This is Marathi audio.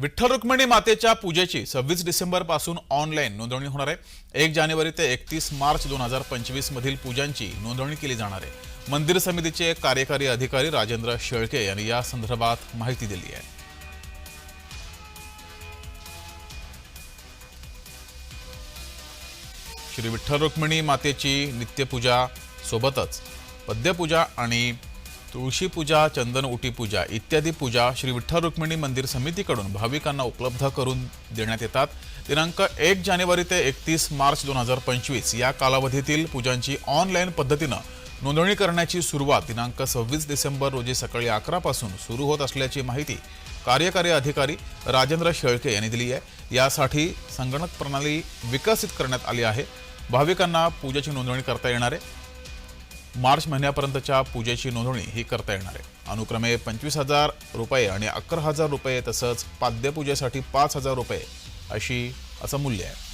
विठ्ठल रुक्मिणी मातेच्या पूजेची सव्वीस डिसेंबरपासून ऑनलाईन नोंदणी होणार आहे. एक जानेवारी ते एकतीस मार्च दोन हजार पंचवीस मधील पूजांची नोंदणी केली जाणार आहे. मंदिर समितीचे कार्यकारी अधिकारी राजेंद्र शेळके यांनी या संदर्भात माहिती दिली आहे. श्री विठ्ठल रुक्मिणी मातेची नित्यपूजा सोबतच पद्यपूजा आणि तुळशी पूजा चंदन उटी पूजा इत्यादी पूजा श्री विठ्ठल रुक्मिणी मंदिर समितीकडून भाविकांना उपलब्ध करून देण्यात येतात. दिनांक एक जानेवारी ते एकतीस मार्च दोन हजार पंचवीस या कालावधीतील पूजांची ऑनलाईन पद्धतीनं नोंदणी करण्याची सुरुवात दिनांक सव्वीस डिसेंबर रोजी सकाळी अकरापासून सुरू होत असल्याची माहिती कार्यकारी अधिकारी राजेंद्र शेळके यांनी दिली आहे. यासाठी संगणक प्रणाली विकसित करण्यात आली आहे. भाविकांना पूजेची नोंदणी करता येणार आहे. मार्च महिन्यापर्यंतच्या पूजेची नोंदणी ही करता येणार आहे. अनुक्रमे पंचवीस हजार रुपये आणि अकरा हजार रुपये तसंच पाद्यपूजेसाठी पाच हजार रुपये अशी असं मूल्य आहे.